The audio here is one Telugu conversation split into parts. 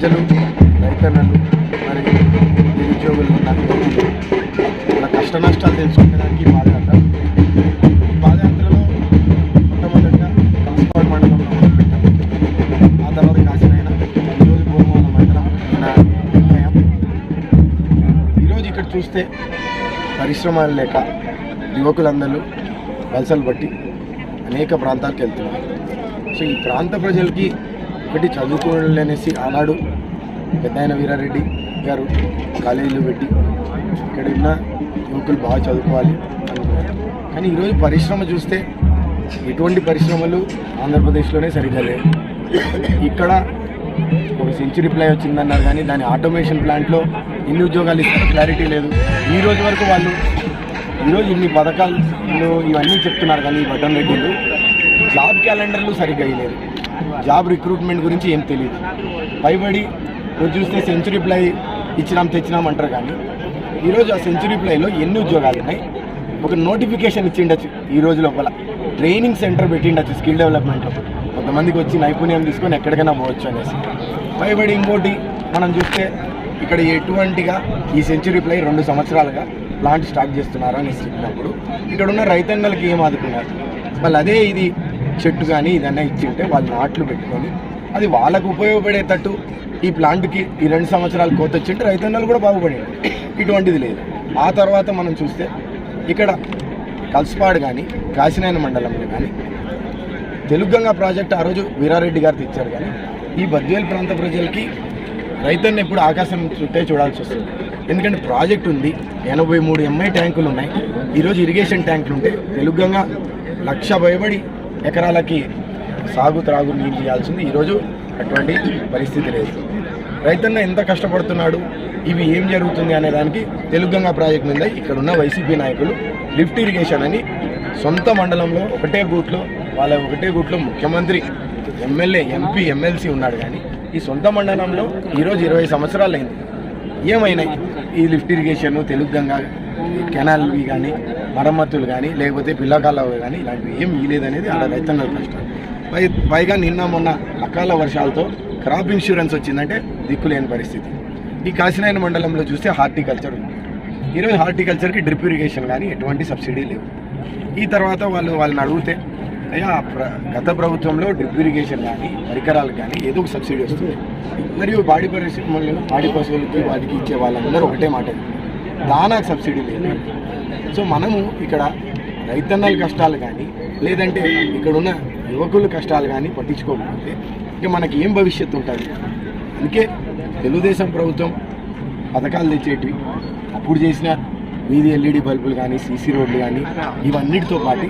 ప్రజలు రైతన్నలు మరి నిరుద్యోగులు ఉన్నారు. వాళ్ళ కష్ట నష్టాలు తెలుసుకునేదానికి పాదయాత్ర. ఈ పాదయాత్రలో మొట్టమొదటిగా కాస్పాడ్ మండలంలో మొదలుపెట్టాం. ఆ తర్వాత కాశీనైనా ఈరోజు భూమాల మండలం ఈరోజు ఇక్కడ చూస్తే పరిశ్రమలు లేక యువకులందరూ వలసలు బట్టి అనేక ప్రాంతాలకు వెళ్తున్నారు. సో ఈ ప్రాంత ప్రజలకి ఒకటి అనేసి ఆనాడు పెద్దాయన వీరారెడ్డి గారు కాలేజీలో పెట్టి ఇక్కడ ఉన్న యువకులు బాగా చదువుకోవాలి అనుకున్నారు. కానీ ఈరోజు పరిశ్రమ చూస్తే ఎటువంటి పరిశ్రమలు ఆంధ్రప్రదేశ్లోనే సరిగ్గా లేవు. ఇక్కడ ఒక సెంచురీ ప్లై వచ్చిందన్నారు కానీ దాని ఆటోమేషన్ ప్లాంట్లో ఎన్ని ఉద్యోగాలు ఇస్తారో క్లారిటీ లేదు. ఈ రోజు వరకు వాళ్ళు ఈరోజు ఇన్ని పథకాలు ఇవన్నీ చెప్తున్నారు కానీ ఈ బటన్ రెడ్డిలు జాబ్ క్యాలెండర్లు సరిగ్గా ఇవ్వలేదు జాబ్ రిక్రూట్మెంట్ గురించి ఏం తెలియదు. పైబడి చూస్తే సెంచరీ ప్లై ఇచ్చినాం తెచ్చినాం అంటారు కానీ ఈరోజు ఆ సెంచరీ ప్లైలో ఎన్ని ఉద్యోగాలు ఉన్నాయి? ఒక నోటిఫికేషన్ ఇచ్చిండొచ్చు ఈ రోజు లోపల. ట్రైనింగ్ సెంటర్ పెట్టిండొచ్చు స్కిల్ డెవలప్మెంట్లో కొంతమందికి వచ్చి నైపుణ్యం తీసుకొని ఎక్కడికైనా పోవచ్చు అనేసి. పైబడి ఇంకోటి మనం చూస్తే ఇక్కడ ఎటువంటిగా ఈ సెంచరీ ప్లై రెండు సంవత్సరాలుగా ప్లాంట్ స్టార్ట్ చేస్తున్నారు అని చెప్పినప్పుడు ఇక్కడ ఉన్న రైతన్నలకి ఏం ఆదుకున్నారు? వాళ్ళు అదే ఇది చెట్టు కానీ ఇదన్నా ఇచ్చింటే వాళ్ళు నాట్లు పెట్టుకొని అది వాళ్ళకు ఉపయోగపడేటట్టు ఈ ప్లాంట్కి ఈ రెండు సంవత్సరాలు కోత వచ్చింటే రైతన్నలు కూడా బాగుపడేది. ఇటువంటిది లేదు. ఆ తర్వాత మనం చూస్తే ఇక్కడ కల్స్పాడు కానీ కాశీనాయన మండలంలో కానీ తెలుగుగంగా ప్రాజెక్ట్ ఆ రోజు వీరారెడ్డి గారు తెచ్చారు కానీ ఈ బద్వేల్ ప్రాంత ప్రజలకి రైతన్న ఎప్పుడు ఆకాశం చుట్టే చూడాల్సి వస్తుంది. ఎందుకంటే ప్రాజెక్ట్ ఉంది ఎనభై మూడు ఎంఐ ట్యాంకులు ఉన్నాయి. ఈరోజు ఇరిగేషన్ ట్యాంకులు ఉంటే తెలుగుగంగా లక్ష భయపడి ఎకరాలకి సాగు త్రాగు నీళ్ళు ఇవ్వాల్సింది. ఈరోజు అటువంటి పరిస్థితి లేదు. రైతన్న ఎంత కష్టపడుతున్నాడు ఇవి ఏం జరుగుతుంది అనే దానికి తెలుగంగా ప్రాజెక్ట్ మీద ఇక్కడ ఉన్న వైసీపీ నాయకులు లిఫ్ట్ ఇరిగేషన్ అని సొంత మండలంలో ఒకటే గూట్లో వాళ్ళ ఒకటే గూట్లో ముఖ్యమంత్రి ఎమ్మెల్యే ఎంపీ ఎమ్మెల్సీ ఉన్నాడు కానీ ఈ సొంత మండలంలో ఈరోజు ఇరవై సంవత్సరాలు అయింది ఏమైనాయి ఈ లిఫ్ట్ ఇరిగేషన్ తెలుగంగా కెనాల్వి కానీ మరమ్మతులు కానీ లేకపోతే పిల్లకాలవి కానీ ఇలాంటివి ఏం ఇవ్వలేదనేది అలా రైతన్నల కష్టం పై పైగా నిన్న మొన్న అకాల వర్షాలతో క్రాప్ ఇన్సూరెన్స్ వచ్చిందంటే దిక్కులేని పరిస్థితి. ఈ కాశీనాయన మండలంలో చూస్తే హార్టికల్చర్ ఉంది. ఈరోజు హార్టికల్చర్కి డ్రిప్ ఇరిగేషన్ కానీ ఎటువంటి సబ్సిడీ లేవు. ఈ తర్వాత వాళ్ళు వాళ్ళని అడిగితే అయ్యా ప్ర- గత ప్రభుత్వంలో డ్రిప్ ఇరిగేషన్ కానీ పరికరాలు కానీ ఏదో ఒక సబ్సిడీ వస్తుంది. మరియు బాడీ పరిశ్రమలు పాడి పశువులకి వాటికి ఇచ్చే వాళ్ళందరూ ఒకటే మాట దానాకు సబ్సిడీ లేదు. సో మనము ఇక్కడ రైతన్నల కష్టాలు కానీ లేదంటే ఇక్కడున్న యువకుల కష్టాలు కానీ పట్టించుకోకపోతే ఇక మనకి ఏం భవిష్యత్తు ఉంటుంది? అందుకే తెలుగుదేశం ప్రభుత్వం పథకాలు తెచ్చేటివి అప్పుడు చేసిన వీధి ఎల్ఈడి బల్బులు కానీ సీసీ రోడ్లు కానీ ఇవన్నిటితో పాటు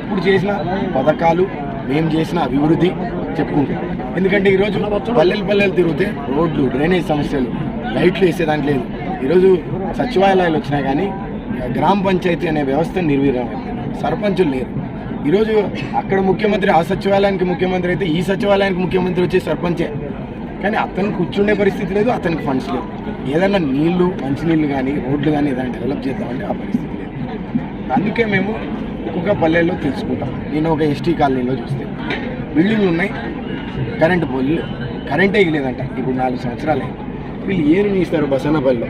అప్పుడు చేసిన పథకాలు మేము చేసిన అభివృద్ధి చెప్పుకుంటాం. ఎందుకంటే ఈరోజు పల్లెలు పల్లెలు తిరిగితే రోడ్లు డ్రైనేజ్ సమస్యలు లైట్లు వేసేదానికి లేదు. ఈరోజు సచివాలయాలు వచ్చినా కానీ గ్రామ పంచాయతీ అనే వ్యవస్థ నిర్వీర్యం సర్పంచులు లేరు. ఈరోజు అక్కడ ముఖ్యమంత్రి ఆ సచివాలయానికి ముఖ్యమంత్రి అయితే ఈ సచివాలయానికి ముఖ్యమంత్రి వచ్చే సర్పంచే. కానీ అతను కూర్చుండే పరిస్థితి లేదు అతనికి ఫండ్స్ లేవు. ఏదైనా నీళ్ళు మంచినీళ్ళు కానీ రోడ్లు కానీ ఏదైనా డెవలప్ చేద్దామంటే ఆ పరిస్థితి లేదు. అందుకే మేము ఒక్కొక్క పల్లెల్లో తెలుసుకుంటాం. నేను ఒక ఎస్టీ కాలనీలో చూస్తే. బిల్డింగ్లు ఉన్నాయి కరెంటు పోలు కరెంటే లేదంట ఇప్పుడు నాలుగు సంవత్సరాలు వీళ్ళు ఏమి ఇస్తారు బసన్నపల్లిలో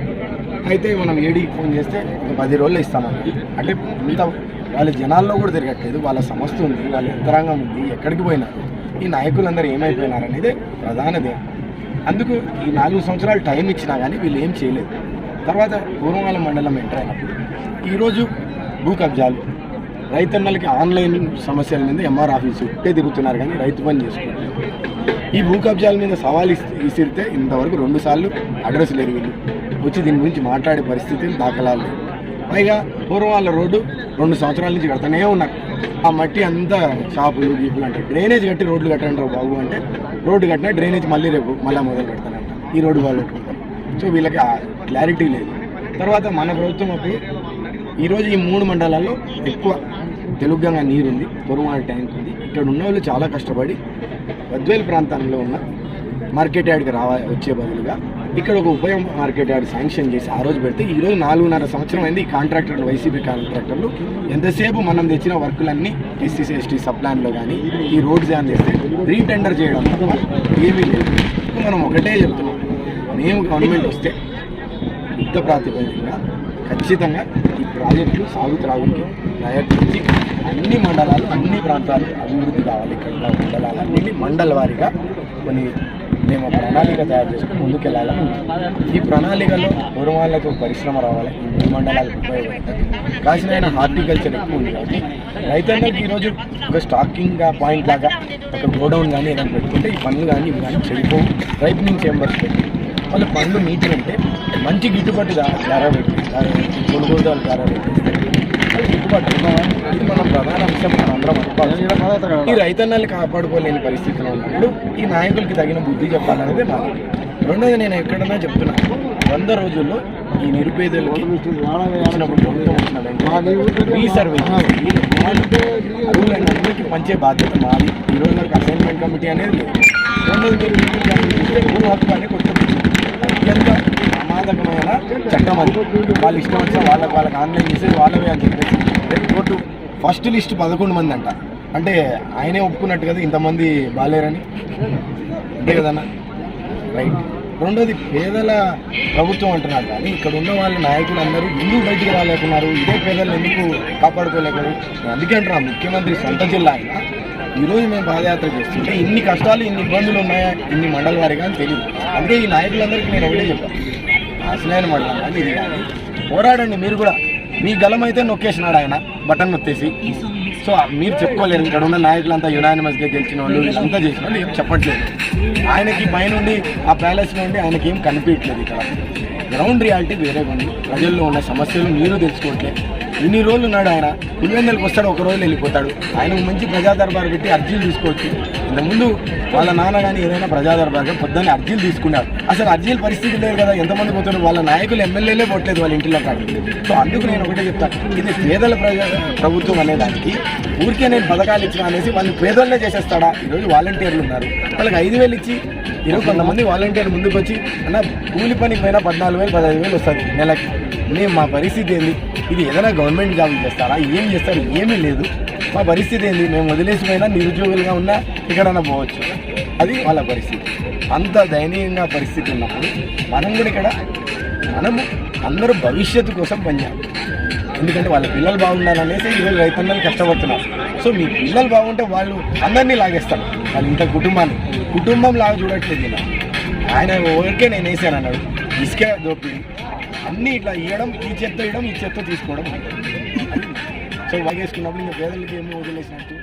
అయితే మనం ఏడీకి ఫోన్ చేస్తే పది రోజులు ఇస్తామని అంటే ఇంత వాళ్ళ జనాల్లో కూడా తిరగట్లేదు వాళ్ళ సంస్థ ఉంది వాళ్ళ యంత్రాంగం ఉంది ఎక్కడికి పోయినారు ఈ నాయకులందరూ ఏమైపోయినారు అనేది ప్రధానదే అందుకు ఈ నాలుగు సంవత్సరాలు టైం ఇచ్చినా కానీ వీళ్ళు ఏం చేయలేదు. తర్వాత పూర్వమాల మండలం ఎంటర్ అయినప్పుడు ఈరోజు భూ కబ్జాలు రైతన్నలకి ఆన్లైన్ సమస్యల మీద ఎంఆర్ ఆఫీసు ఇట్టే తిరుగుతున్నారు కానీ రైతు పని చేసుకుంటారు ఈ భూ కబ్జాల మీద సవాల్ ఇస్తే ఇసిరితే ఇంతవరకు రెండుసార్లు అడ్రస్ లేరు వీళ్ళు. వచ్చి దీని గురించి మాట్లాడే పరిస్థితి దాఖలాలు పైగా పూర్వం రోడ్డు రెండు సంవత్సరాల నుంచి కడతానే ఉన్నారు. ఆ మట్టి అంతా షాపులు గీపులు అంటే డ్రైనేజ్ కట్టి రోడ్లు కట్టండి బాబు అంటే రోడ్డు కట్టినా డ్రైనేజ్ మళ్ళీ రేపు మళ్ళీ మొదలు పెడతానంట ఈ రోడ్డు వాళ్ళు. సో వీళ్ళకి క్లారిటీ లేదు. తర్వాత మన ప్రభుత్వం అప్పుడు ఈరోజు ఈ మూడు మండలాల్లో ఎక్కువ తెలుగుగా నీరు ఉంది పొరుమాల ట్యాంక్ ఉంది. ఇక్కడ ఉన్న వాళ్ళు చాలా కష్టపడి బద్వేలు ప్రాంతంలో ఉన్న మార్కెట్ యార్డ్కి రావా వచ్చే బదులుగా ఇక్కడ ఒక ఉభయం మార్కెట్ యార్డ్ శాంక్షన్ చేసి ఆ రోజు పెడితే ఈ రోజు నాలుగున్నర సంవత్సరం అయింది ఈ కాంట్రాక్టర్లు వైసీపీ కాంట్రాక్టర్లు ఎంతసేపు మనం తెచ్చిన వర్కులన్నీ ఎస్సీసీ ఎస్టీ సబ్ ప్లాన్లో కానీ ఈ రోడ్స్ జాన్ చేస్తే రీటెండర్ చేయడం ఏమీ లేదు. మనం ఒకటే చెప్తున్నాం. మేము గవర్నమెంట్ వస్తే యుద్ధ ప్రాతిపదికగా ఖచ్చితంగా ఈ ప్రాజెక్టులు సాగు త్రాగుకి ప్రయత్నించి అన్ని మండలాలు అన్ని ప్రాంతాలు అభివృద్ధి కావాలి. ఇక్కడ మండలాలన్నింటినీ మండలాలు మండల వారీగా కొన్ని మేము ప్రణాళిక తయారు చేసుకుని ముందుకెళ్ళాలని ఈ ప్రణాళికలో పూర్వాళ్ళకు పరిశ్రమ రావాలి ఈ మూడు మండలాలకు ఉపయోగపడుతుంది. కాసిన హార్టికల్చర్ ఎక్కువ ఉంది కాబట్టి రైతన్నకి ఈరోజు ఒక స్టాకింగ్ పాయింట్ లాగా ఒక గోడౌన్ కానీ ఏదైనా పెట్టుకుంటే ఈ పనులు కానీ ఇవి కానీ చెడిపోవు రైపనింగ్ చేంబర్స్ పెట్టి వాళ్ళ పండ్లు నీటి ఉంటే మంచి గిట్టుబాటు ధర పెట్టి కొనుగోలు ధర పెట్టి వాళ్ళకి ఇది మన ప్రధాన అంశం మనందరం ఈ రైతన్నల్ని కాపాడుకోలేని పరిస్థితిలో ఉన్నప్పుడు ఈ నాయకులకి తగిన బుద్ధి చెప్పాలనేది నా రెండోది నేను ఎక్కడన్నా చెప్తున్నా వంద రోజుల్లో ఈ నిరుపేదలకి వచ్చినప్పుడు ప్రభుత్వం వచ్చిన వెంటనే రీసర్వే అరువులైన అందరికీ పంచే బాధ్యత మాది. ఈ రోజు వరకు అసైన్మెంట్ కమిటీ అనేది లేదు. రెండోది మీరు చూస్తే భూ హక్కు అనే కొత్త అత్యంత ప్రమాదకమైన చట్టం అది. వాళ్ళు ఇష్టం వచ్చిన వాళ్ళకి వాళ్ళకి ఆన్లైన్ చేసేది వాళ్ళవే అని చెప్పేసి కోర్టు ఫస్ట్ లిస్ట్ పదకొండు మంది అంట. అంటే ఆయనే ఒప్పుకున్నట్టు కదా ఇంతమంది బాలేరని? అంతే కదన్నా? రైట్ రెండోది పేదల ప్రభుత్వం అంటున్నారు కానీ ఇక్కడ ఉన్న వాళ్ళ నాయకులు అందరూ ఎందుకు బయటికి రాలేకున్నారు. ఇదే పేదలను ఎందుకు కాపాడుకోలేకరు అందుకే అంటున్నా ముఖ్యమంత్రి సొంత జిల్లా అయినా ఈరోజు మేము పాదయాత్ర చేస్తుంటే ఇన్ని కష్టాలు ఇన్ని ఇబ్బందులు ఉన్నాయా? ఇన్ని మండల వారిగా అని తెలియదు అందుకే ఈ నాయకులందరికీ నేను ఒకటే చెప్పాను అసలైన మండలం కానీ ఇది కానీ పోరాడండి మీరు కూడా. మీ గలం అయితే నొక్కేసినాడు ఆయన బటన్ నొత్తేసి సో మీరు చెప్పుకోలేరు ఇక్కడ ఉన్న నాయకులంతా యునానిమస్గా గెలిచిన వాళ్ళు వీళ్ళంతా చేసిన వాళ్ళు ఏం చెప్పట్లేదు. ఆయనకి పైనుండి ఆ ప్యాలెస్ నుండి ఆయనకి ఏం కనిపించట్లేదు ఇక్కడ. గ్రౌండ్ రియాలిటీ వేరే ఉంది. ప్రజల్లో ఉన్న సమస్యలు మీరు తెలుసుకోవట్లే. ఇన్ని రోజులు ఉన్నాడు ఆయన. పులివెందులకు వస్తాడు ఒక రోజు వెళ్ళిపోతాడు. ఆయనకు మంచి ప్రజా దర్బార్ పెట్టి అర్జీలు తీసుకోవచ్చు. ఇంతకుముందు వాళ్ళ నాన్న కానీ ఏదైనా ప్రజా పొద్దున్న అర్జీలు తీసుకున్నారు. అసలు అర్జీల పరిస్థితి లేదు కదా ఎంతమంది పోతున్నారు? వాళ్ళ నాయకులు ఎమ్మెల్యేలే పోవట్లేదు వాళ్ళ ఇంటిలో కాదు సో అందుకు నేను ఒకటే చెప్తాను ఇది పేదల ప్రజా ప్రభుత్వం అనేదానికి ఊరికే నేను పథకాలు ఇచ్చిన అనేసి వాళ్ళు పేదలనే చేసేస్తాడా? ఈరోజు వాలంటీర్లు ఉన్నారు. వాళ్ళకి ఐదు వేలు ఇచ్చి ఈరోజు కొంతమంది వాలంటీర్ ముందుకు వచ్చి అన్న కూలి పనికి పోయినా పద్నాలుగు వేలు పదహైదు వేలు వస్తుంది నెలకి. మేము మా పరిస్థితి ఏంది? ఇది ఏదైనా గవర్నమెంట్ జాబ్ చేస్తారా? ఏం చేస్తారు? ఏమీ లేదు. మా పరిస్థితి ఏంది? మేము వదిలేసిపోయినా నిరుద్యోగులుగా ఉన్నా ఎక్కడన్నా పోవచ్చు. అది వాళ్ళ పరిస్థితి. అంత దయనీయంగా పరిస్థితి ఉన్నప్పుడు మనం కూడా ఇక్కడ మనము అందరూ భవిష్యత్తు కోసం పనిచేయాలి ఎందుకంటే వాళ్ళ పిల్లలు బాగుండాలనేసి ఈరోజు రైతన్నలు కష్టపడుతున్నారు. సో మీ పిల్లలు బాగుంటే వాళ్ళు అందరినీ లాగేస్తారు. వాళ్ళ ఇంత కుటుంబాన్ని. కుటుంబం లాగా చూడట్లేదు ఇలా. ఆయన ఓకే నేను వేసాను అన్నాడు. ఇసుక దోపిడి అన్నీ ఇట్లా ఇవ్వడం ఈ చెత్త ఇవ్వడం ఈ చెత్త తీసుకోవడం. వాగేసుకున్నప్పుడు ఇంకా పేదలకి ఏమి వదిలేసినట్టు.